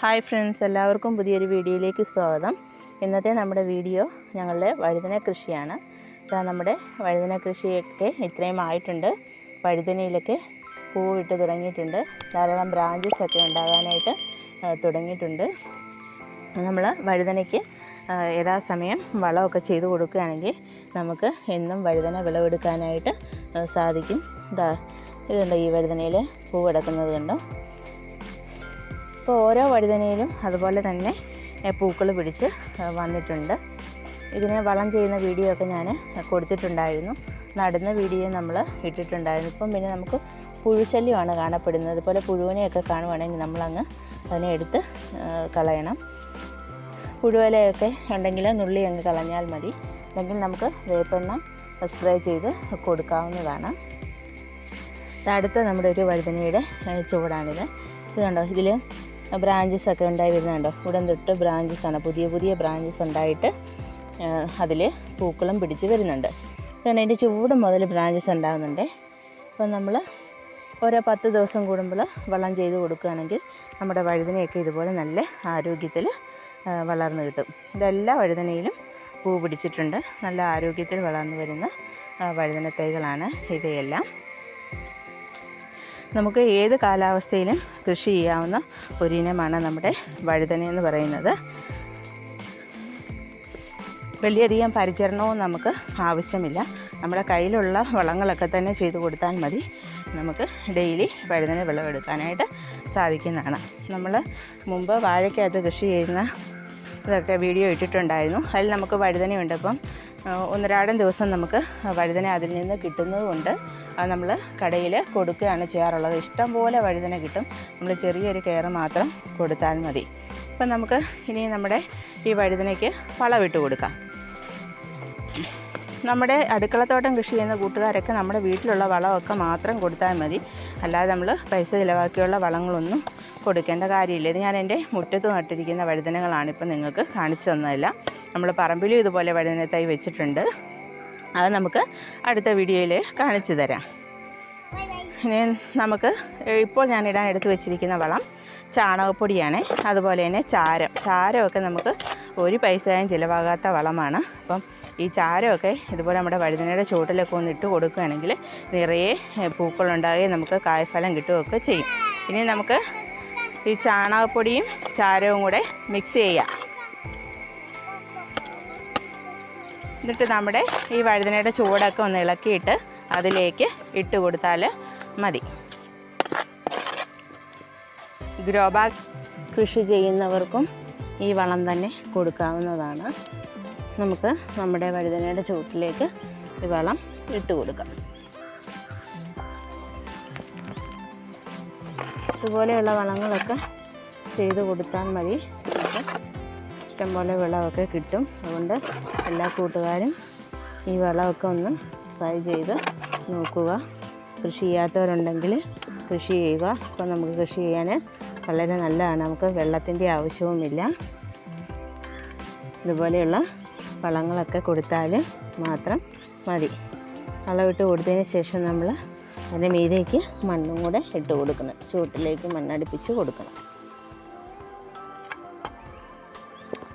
Hi friends എല്ലാവർക്കും പുതിയൊരു വീഡിയോയിലേക്ക് സ്വാഗതം. ഇന്നത്തെ നമ്മുടെ വീഡിയോ ഞങ്ങളുടെ വഴുതന കൃഷിയാണ്. ഇതാ നമ്മുടെ വഴുതന കൃഷിയൊക്കെ ഇത്രയും ആയിട്ടുണ്ട്. വഴുതനയിലൊക്കെ പൂവിട്ട് തുടങ്ങിയിട്ടുണ്ട്. ധാരാളം ബ്രാഞ്ചസ് ഒക്കെ ഉണ്ടാകാനായിട്ട് തുടങ്ങിയിട്ടുണ്ട്. നമ്മൾ വഴുതനയ്ക്ക് യഥാസമയം വളമൊക്കെ ചെയ്ത് കൊടുക്കുകയാണെങ്കിൽ നമുക്ക് എന്നും വഴുതന വിളവെടുക്കാനായിട്ട് സാധിക്കും. ഇതാ ഇതുണ്ട് ഈ വഴുതനയിൽ പൂവെടുക്കുന്നത് കണ്ടോ? ഇപ്പോൾ ഓരോ വഴുതനയിലും അതുപോലെ തന്നെ പൂക്കൾ പിടിച്ച് വന്നിട്ടുണ്ട്. ഇതിനെ വളം ചെയ്യുന്ന വീഡിയോ ഒക്കെ ഞാൻ കൊടുത്തിട്ടുണ്ടായിരുന്നു. നടുന്ന വീഡിയോ നമ്മൾ ഇട്ടിട്ടുണ്ടായിരുന്നു. ഇപ്പം പിന്നെ നമുക്ക് പുഴുശല്യമാണ് കാണപ്പെടുന്നത്. അതുപോലെ പുഴുവിനെയൊക്കെ കാണുവാണെങ്കിൽ നമ്മളങ്ങ് അതിനെ എടുത്ത് കളയണം. പുഴുവലയൊക്കെ ഉണ്ടെങ്കിൽ നുള്ളി അങ്ങ് കളഞ്ഞാൽ മതി. അല്ലെങ്കിൽ നമുക്ക് വേപ്പെണ്ണ സ്പ്രേ ചെയ്ത് കൊടുക്കാവുന്നതാണ്. അടുത്ത നമ്മുടെ ഒരു വഴുതനയുടെ ചുവടാണിത്. ഇത് കണ്ടോ? ഇതിൽ ബ്രാഞ്ചസ് ഒക്കെ ഉണ്ടായി വരുന്നുണ്ടോ. ഉടൻ തൊട്ട് ബ്രാഞ്ചസ് ആണ്. പുതിയ പുതിയ ബ്രാഞ്ചസ് ഉണ്ടായിട്ട് അതിൽ പൂക്കളും പിടിച്ച് വരുന്നുണ്ട്. കാരണം അതിന്റെ ചൂട് മുതൽ ബ്രാഞ്ചസ് ഉണ്ടാകുന്നുണ്ട് അപ്പം നമ്മൾ ഓരോ പത്ത് ദിവസം കൂടുമ്പോൾ വളം ചെയ്ത് കൊടുക്കുകയാണെങ്കിൽ നമ്മുടെ വഴുതനയൊക്കെ ഇതുപോലെ നല്ല ആരോഗ്യത്തിൽ വളർന്നു കിട്ടും. ഇതെല്ലാ വഴുതനയിലും പൂ പിടിച്ചിട്ടുണ്ട്. നല്ല ആരോഗ്യത്തിൽ വളർന്നു വരുന്ന വഴുതന തൈകളാണ് ഇവയെല്ലാം. നമുക്ക് ഏത് കാലാവസ്ഥയിലും കൃഷി ചെയ്യാവുന്ന ഒരിനമാണ് നമ്മുടെ വഴുതന എന്ന് പറയുന്നത്. വലിയധികം പരിചരണവും നമുക്ക് ആവശ്യമില്ല. നമ്മുടെ കയ്യിലുള്ള വളങ്ങളൊക്കെ തന്നെ ചെയ്ത് കൊടുത്താൽ മതി. നമുക്ക് ഡെയിലി വഴുതന വിളവെടുക്കാനായിട്ട് സാധിക്കുന്നതാണ്. നമ്മൾ മുമ്പ് വാഴയ്ക്കകത്ത് കൃഷി ചെയ്യുന്ന ഇതൊക്കെ വീഡിയോ ഇട്ടിട്ടുണ്ടായിരുന്നു. അതിൽ നമുക്ക് വഴുതനയുണ്ട് അപ്പം ഒന്നരാടം ദിവസം നമുക്ക് വഴുതന അതിൽ നിന്ന് കിട്ടുന്നത് കൊണ്ട് അത് നമ്മൾ കടയിൽ കൊടുക്കുകയാണ് ചെയ്യാറുള്ളത്. ഇഷ്ടം പോലെ വഴുതന കിട്ടും. നമ്മൾ ചെറിയൊരു കെയർ മാത്രം കൊടുത്താൽ മതി. അപ്പം നമുക്ക് ഇനി നമ്മുടെ ഈ വഴുതനയ്ക്ക് വളമിട്ട് കൊടുക്കാം. നമ്മുടെ അടുക്കളത്തോട്ടം കൃഷി ചെയ്യുന്ന കൂട്ടുകാരൊക്കെ നമ്മുടെ വീട്ടിലുള്ള വളമൊക്കെ മാത്രം കൊടുത്താൽ മതി. അല്ലാതെ നമ്മൾ പൈസ ചിലവാക്കിയുള്ള വളങ്ങളൊന്നും കൊടുക്കേണ്ട കാര്യമില്ല. ഇത് ഞാൻ എന്റെ മുറ്റത്ത് നട്ടിരിക്കുന്ന വഴുതനകളാണ് ഇപ്പം നിങ്ങൾക്ക് കാണിച്ചു തന്നതല്ല. നമ്മൾ പറമ്പിലും ഇതുപോലെ വഴുതന തൈ വെച്ചിട്ടുണ്ട്. അത് നമുക്ക് അടുത്ത വീഡിയോയിൽ കാണിച്ചു തരാം. ഇനി നമുക്ക് ഇപ്പോൾ ഞാൻ എടുത്ത് വെച്ചിരിക്കുന്ന വളം ചാണകപ്പൊടിയാണ്. അതുപോലെ തന്നെ ചാരം. ചാരമൊക്കെ നമുക്ക് ഒരു പൈസയും ചിലവാകാത്ത വളമാണ്. അപ്പം ഈ ചാരമൊക്കെ ഇതുപോലെ നമ്മുടെ വഴുതനയുടെ ചുവട്ടിലൊക്കെ ഒന്ന് ഇട്ട് കൊടുക്കുകയാണെങ്കിൽ നിറയെ പൂക്കളുണ്ടാകുകയും നമുക്ക് കായ്ഫലം കിട്ടുകയൊക്കെ ചെയ്യും. ഇനി നമുക്ക് ഈ ചാണകപ്പൊടിയും ചാരവും കൂടെ മിക്സ് ചെയ്യാം. എന്നിട്ട് നമ്മുടെ ഈ വഴുതനയുടെ ചുവടൊക്കെ ഒന്ന് ഇളക്കിയിട്ട് അതിലേക്ക് ഇട്ട് കൊടുത്താൽ മതി. ഗ്രോ ബാഗ് കൃഷി ചെയ്യുന്നവർക്കും ഈ വളം തന്നെ കൊടുക്കാവുന്നതാണ്. നമുക്ക് നമ്മുടെ വഴുതനയുടെ ചുവട്ടിലേക്ക് ഈ വളം ഇട്ട് കൊടുക്കാം. ഇതുപോലെയുള്ള വളങ്ങളൊക്കെ ചെയ്ത് കൊടുത്താൽ മതി. നമുക്ക് ഇഷ്ടംപോലെ വിളവൊക്കെ കിട്ടും. അതുകൊണ്ട് എല്ലാ കൂട്ടുകാരും ഈ വളമൊക്കെ ഒന്ന് ട്രൈ ചെയ്ത് നോക്കുക. കൃഷി ചെയ്യാത്തവരുണ്ടെങ്കിൽ കൃഷി ചെയ്യുക. അപ്പോൾ നമുക്ക് കൃഷി ചെയ്യാൻ വളരെ നല്ലതാണ്. നമുക്ക് വെള്ളത്തിന്റെ ആവശ്യവുമില്ല. ഇതുപോലെയുള്ള വളങ്ങളൊക്കെ കൊടുത്താൽ മാത്രം മതി. വളമിട്ട് കൊടുത്തതിന് ശേഷം നമ്മൾ അതിന്റെ മീതേക്ക് മണ്ണും കൂടെ ഇട്ട് കൊടുക്കണം. ചുവട്ടിലേക്ക് മണ്ണടുപ്പിച്ച് കൊടുക്കണം.